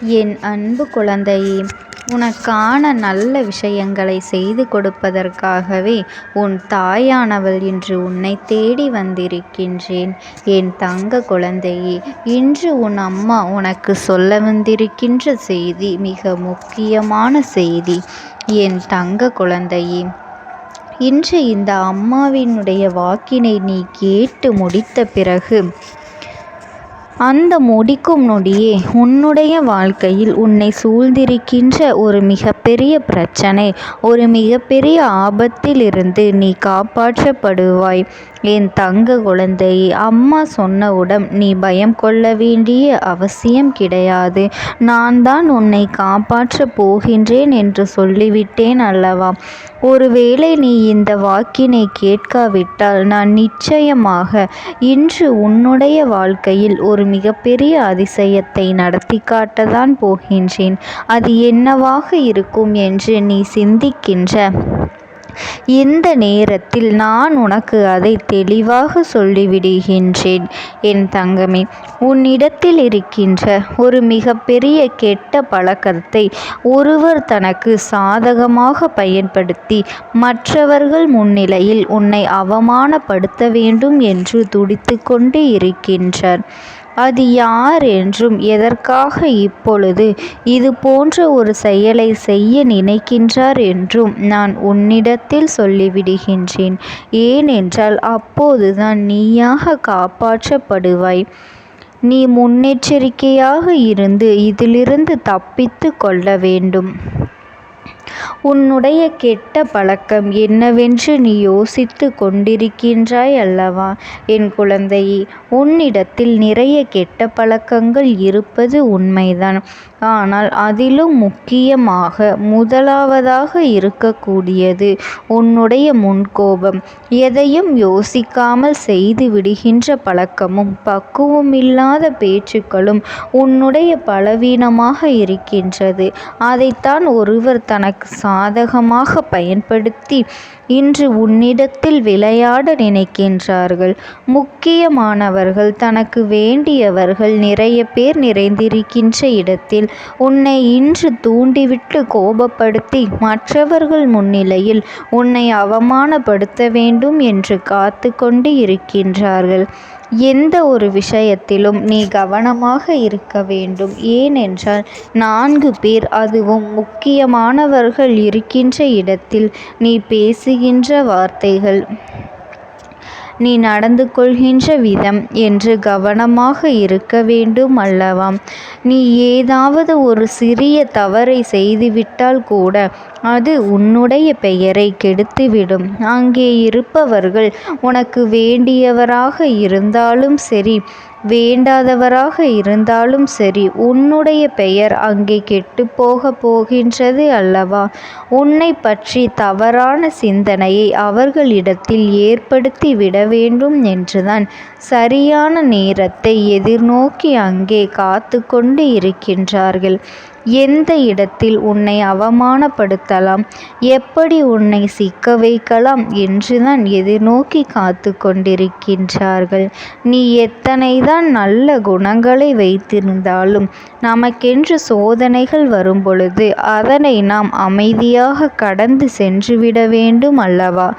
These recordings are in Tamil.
என் அன்பு குழந்தையே உனக்கான நல்ல விஷயங்களை செய்து கொடுப்பதற்காகவே உன் தாயானவள் இன்று உன்னை தேடி வந்திருக்கின்றேன். என் தங்க குழந்தையே இன்று உன் அம்மா உனக்கு சொல்ல வந்திருக்கின்ற செய்தி மிக முக்கியமான செய்தி. என் தங்க குழந்தையே இன்று இந்த அம்மாவினுடைய வாக்கினை நீ கேட்டு முடித்த பிறகு அந்த முடிக்கும் நொடியே உன்னுடைய வாழ்க்கையில் உன்னை சூழ்ந்திருக்கின்ற ஒரு மிகப்பெரிய பிரச்சனை ஒரு மிகப்பெரிய ஆபத்திலிருந்து நீ காப்பாற்றப்படுவாய். என் தங்க குழந்தையே அம்மா சொன்னவுடன் நீ பயம் கொள்ள வேண்டிய அவசியம் கிடையாது. நான் தான் உன்னை காப்பாற்றப் போகின்றேன் என்று சொல்லிவிட்டேன் அல்லவா? ஒருவேளை நீ இந்த வாக்கினை கேட்காவிட்டால் நான் நிச்சயமாக இன்று உன்னுடைய வாழ்க்கையில் ஒரு மிகப்பெரிய அதிசயத்தை நடத்தி காட்டதான் போகின்றேன். அது என்னவாக இருக்கும் என்று நீ சிந்திக்கின்ற இந்த நேரத்தில் நான் உனக்கு அதை தெளிவாக சொல்லிவிடுகின்றேன் என் தங்கமே. உன்னிடத்தில் இருக்கின்ற ஒரு மிகப்பெரிய கெட்ட பழக்கத்தை ஒருவர் தனக்கு சாதகமாக பயன்படுத்தி மற்றவர்கள் முன்னிலையில் உன்னை அவமானப்படுத்த வேண்டும் என்று துடித்து கொண்டு இருக்கின்றார். அது யார் என்றும் எதற்காக இப்பொழுது இது போன்ற ஒரு செயலை செய்ய நினைக்கின்றார் என்றும் நான் உன்னிடத்தில் சொல்லிவிடுகின்றேன். ஏனென்றால் அப்போதுதான் நீயாக காப்பாற்றப்படுவாய். நீ முன்னெச்சரிக்கையாக இருந்து இதிலிருந்து தப்பித்து கொள்ள வேண்டும். உன்னுடைய கெட்ட பழக்கம் என்னவென்று நீ யோசித்து கொண்டிருக்கின்றாய் அல்லவா? என் குழந்தையே உன்னிடத்தில் நிறைய கெட்ட பழக்கங்கள் இருப்பது உண்மைதான். ஆனால் அதிலும் முக்கியமாக முதலாவதாக இருக்கக்கூடியது உன்னுடைய முன்கோபம். எதையும் யோசிக்காமல் செய்து விடுகின்ற பழக்கமும் பக்குவமில்லாத பேச்சுக்களும் உன்னுடைய பலவீனமாக இருக்கின்றது. அதைத்தான் ஒருவர் தனக்கு சாதகமாக பயன்படுத்தி இன்று உன்னிடத்தில் விளையாட நினைக்கின்றார்கள். முக்கியமானவர்கள் தனக்கு வேண்டியவர்கள் நிறைய பேர் நிறைந்திருக்கின்ற இடத்தில் உன்னை இன்று தூண்டிவிட்டு கோபப்படுத்தி மற்றவர்கள் முன்னிலையில் உன்னை அவமானப்படுத்த வேண்டும் என்று காத்து கொண்டு இருக்கின்றார்கள். எந்த ஒரு விஷயத்திலும் நீ கவனமாக இருக்க வேண்டும். ஏனென்றால் நான்கு பேர் அதுவும் முக்கியமானவர்கள் இருக்கின்ற இடத்தில் நீ பேசுகின்ற வார்த்தைகள். நீ நடந்து கொள்கின்ற விதம் என்று கவனமாக இருக்க வேண்டும் அல்லவா? நீ ஏதாவது ஒரு சிறிய தவறை செய்துவிட்டால் கூட அது உன்னுடைய பெயரை கெடுத்துவிடும். அங்கே இருப்பவர்கள் உனக்கு வேண்டியவராக இருந்தாலும் சரி வேண்டாதவராக இருந்தாலும் சரி உன்னுடைய பெயர் அங்கே கெட்டுப்போக போகின்றது அல்லவா? உன்னை பற்றி தவறான சிந்தனையை அவர்களிடத்தில் ஏற்படுத்தி விட வேண்டும் என்றுதான் சரியான நேரத்தை எதிர்நோக்கி அங்கே காத்து கொண்டு இருக்கின்றார்கள். எந்த இடத்தில் உன்னை அவமானப்படுத்தலாம்? எப்படி உன்னை சிக்க வைக்கலாம் என்றுதான் எதிர்நோக்கி காத்து கொண்டிருக்கின்றார்கள். நீ எத்தனைதான் நல்ல குணங்களை வைத்திருந்தாலும் நமக்கென்று சோதனைகள் வரும்பொழுது அதனை நாம் அமைதியாக கடந்து சென்றுவிட வேண்டும் அல்லவா?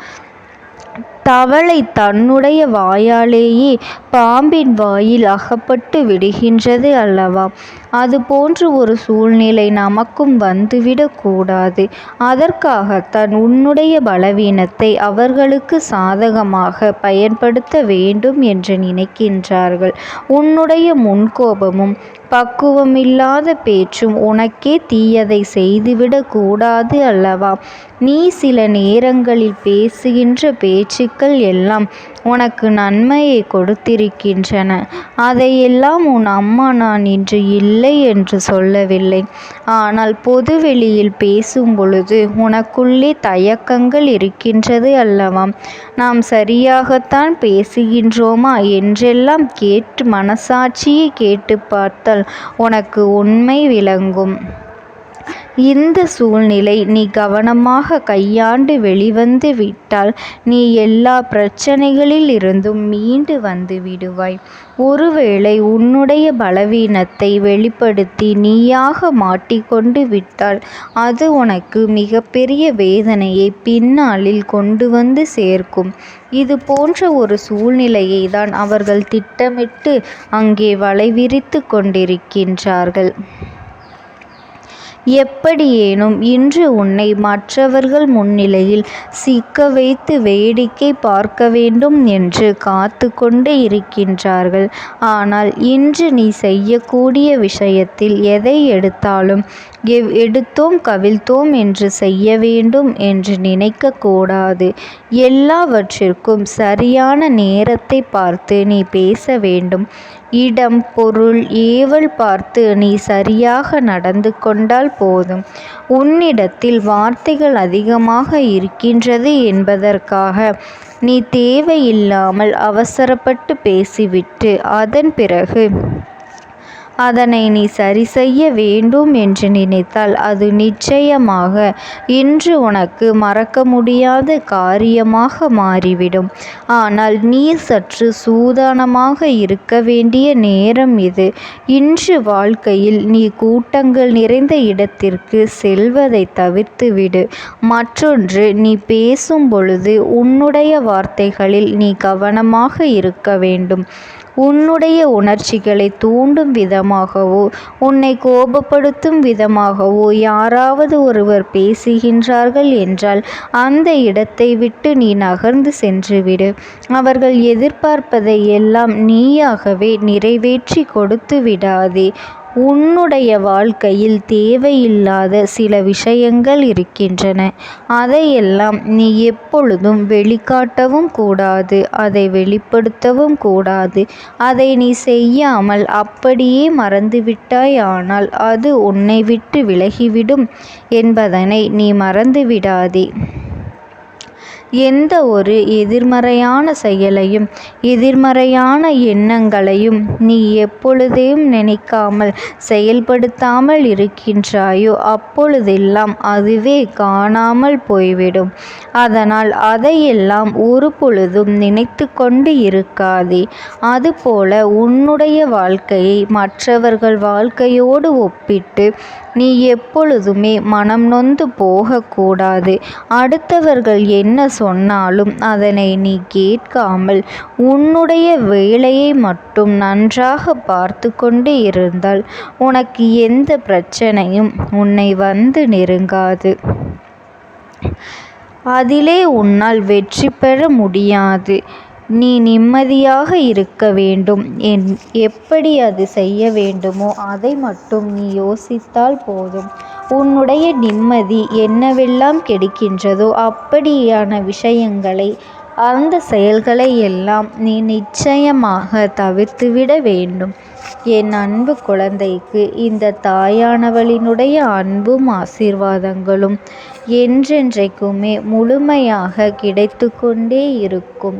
தவளை தன்னுடைய வாயாலேயே பாம்பின் வாயில் அகப்பட்டு விடுகின்றது அல்லவா? அதுபோன்ற ஒரு சூழ்நிலை நமக்கும் வந்துவிடக்கூடாது அதற்காக தான் உன்னுடைய பலவீனத்தை அவர்களுக்கு சாதகமாக பயன்படுத்த வேண்டும் என்று நினைக்கின்றார்கள். உன்னுடைய முன்கோபமும் பக்குவமில்லாத பேச்சும் உனக்கே தீயதை செய்துவிடக் கூடாது அல்லவா? நீ சில நேரங்களில் பேசுகின்ற பேச்சுக்கள் எல்லாம் உனக்கு நன்மையை கொடுத்திருக்கின்றன. அதையெல்லாம் உன் அம்மா நான் இன்று இல்லை என்று சொல்லவில்லை. ஆனால் பொதுவெளியில் பேசும் பொழுது உனக்குள்ளே தயக்கங்கள் இருக்கின்றது அல்லவா? நாம் சரியாகத்தான் பேசுகின்றோமா? என்றெல்லாம் கேட்டு மனசாட்சியை கேட்டு பார்த்தால் உனக்கு உண்மை விளங்கும். இந்த சூழ்நிலை நீ கவனமாக கையாண்டு வெளிவந்து விட்டால் நீ எல்லா பிரச்சனைகளில் இருந்தும் மீண்டு வந்து விடுவாய். ஒருவேளை உன்னுடைய பலவீனத்தை வெளிப்படுத்தி நீயாக மாட்டிக்கொண்டு விட்டால் அது உனக்கு மிகப்பெரிய வேதனையை பின்னாளில் கொண்டு வந்து சேர்க்கும். இது போன்ற ஒரு சூழ்நிலையை தான் அவர்கள் திட்டமிட்டு அங்கே வலைவிரித்து கொண்டிருக்கின்றார்கள். எப்படியேனும் இன்று உன்னை மற்றவர்கள் முன்னிலையில் சிக்க வைத்து வேடிக்கை பார்க்க வேண்டும் என்று காத்து கொண்டு இருக்கின்றார்கள். ஆனால் இன்று நீ செய்யக்கூடிய விஷயத்தில் எதை எடுத்தாலும் எவ் எடுத்தோம் கவிழ்த்தோம் என்று செய்ய வேண்டும் என்று நினைக்கக்கூடாது. எல்லாவற்றிற்கும் சரியான நேரத்தை பார்த்து நீ பேச வேண்டும். இடம் பொருள் ஏவல் பார்த்து நீ சரியாக நடந்து கொண்டால் போதும். உன்னிடத்தில் வார்த்தைகள் அதிகமாக இருக்கின்றது என்பதற்காக நீ தேவையில்லாமல் அவசரப்பட்டு பேசிவிட்டு அதன் பிறகு அதனை நீ சரி செய்ய வேண்டும் என்று நினைத்தால் அது நிச்சயமாக இன்று உனக்கு மறக்க முடியாத காரியமாக மாறிவிடும். ஆனால் நீ சற்று சூதானமாக இருக்க வேண்டிய நேரம் இது. இன்று வாழ்க்கையில் நீ கூட்டங்கள் நிறைந்த இடத்திற்கு செல்வதை தவிர்த்துவிடு. மற்றொன்று நீ பேசும் பொழுது உன்னுடைய வார்த்தைகளில் நீ கவனமாக இருக்க வேண்டும். உன்னுடைய உணர்ச்சிகளை தூண்டும் விதமாகவோ உன்னை கோபப்படுத்தும் விதமாகவோ யாராவது ஒருவர் பேசுகின்றார்கள் என்றால் அந்த இடத்தை விட்டு நீ நகர்ந்து சென்றுவிடு. அவர்கள் எதிர்பார்ப்பதை எல்லாம் நீயாகவே நிறைவேற்றி கொடுத்து விடாதே உன்னுடைய வாழ்க்கையில் தேவையில்லாத சில விஷயங்கள் இருக்கின்றன. அதையெல்லாம் நீ எப்பொழுதும் வெளிக்காட்டவும் கூடாது. அதை வெளிப்படுத்தவும் கூடாது. அதை நீ செய்யாமல் அப்படியே மறந்துவிட்டாயானால் அது உன்னை விட்டு விலகிவிடும் என்பதனை நீ மறந்துவிடாதே. எந்த ஒரு எதிர்மறையான செயலையும் எதிர்மறையான எண்ணங்களையும் நீ எப்பொழுதையும் நினைக்காமல் செயல்படுத்தாமல் இருக்கின்றாயோ அப்பொழுதெல்லாம் அதுவே காணாமல் போய்விடும். அதனால் அதையெல்லாம் ஒரு பொழுதும் நினைத்து கொண்டு இருக்காதே. அதுபோல உன்னுடைய வாழ்க்கையை மற்றவர்கள் வாழ்க்கையோடு ஒப்பிட்டு நீ எப்பொழுதுமே மனம் நொந்து போகக்கூடாது. அடுத்தவர்கள் என்ன சொன்னாலும் அதனை நீ கேட்காமல் உன்னுடைய வேலையை மட்டும் நன்றாக பார்த்து கொண்டு இருந்தால் உனக்கு எந்த பிரச்சனையும் உன்னை வந்து நெருங்காது. அதிலே உன்னால் வெற்றி பெற முடியாது. நீ நிம்மதியாக இருக்க வேண்டும். என் எப்படி அது செய்ய வேண்டுமோ அதை மட்டும் நீ யோசித்தால் போதும். உன்னுடைய நிம்மதி என்னவெல்லாம் கிடைக்கின்றதோ அப்படியான விஷயங்களை அந்த செயல்களை எல்லாம் நீ நிச்சயமாக தவிர்த்துவிட வேண்டும். என் அன்பு குழந்தைக்கு இந்த தாயானவளினுடைய அன்பும் ஆசீர்வாதங்களும் என்றென்றைக்குமே முழுமையாக கிடைத்து கொண்டே இருக்கும்.